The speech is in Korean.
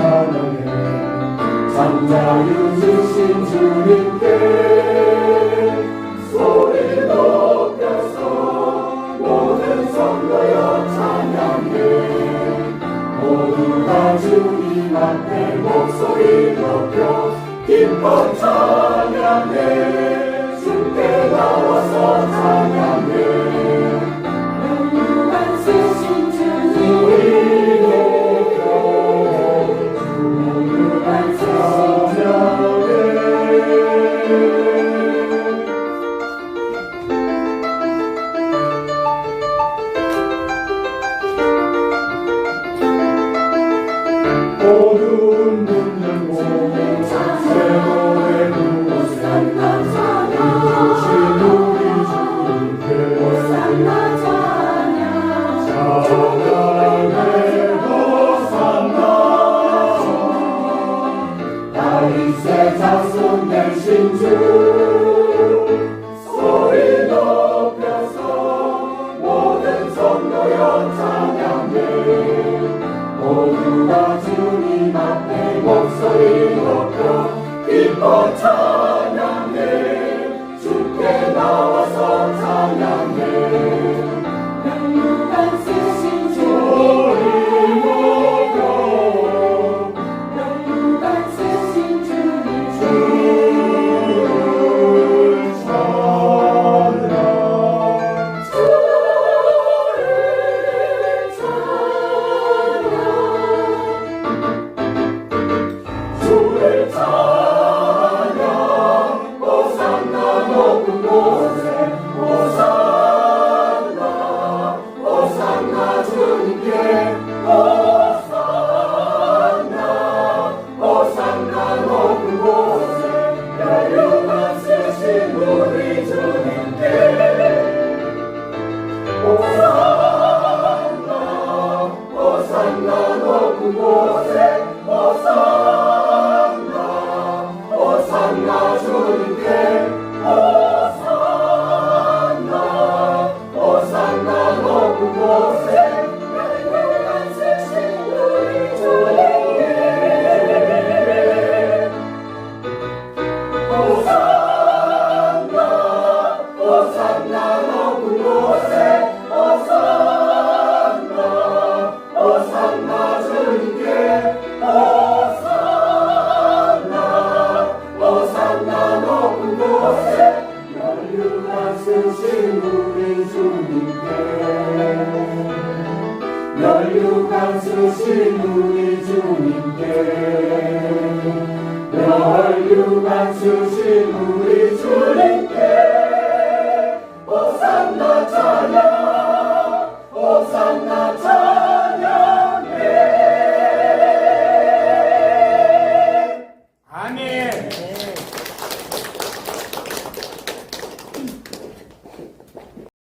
찬양해. 산자유 주신 주님께 소리 높여서 모든 성도여 찬양해. 모두가 주님 앞에 목소리 높여 기뻐 찬양해. 주께 나와 Oh, 그 기뻐 찬양해 삼나준께 세우신 주님께 멸류관 쓰신 우리 주님께 멸류관 쓰신 우리 주님께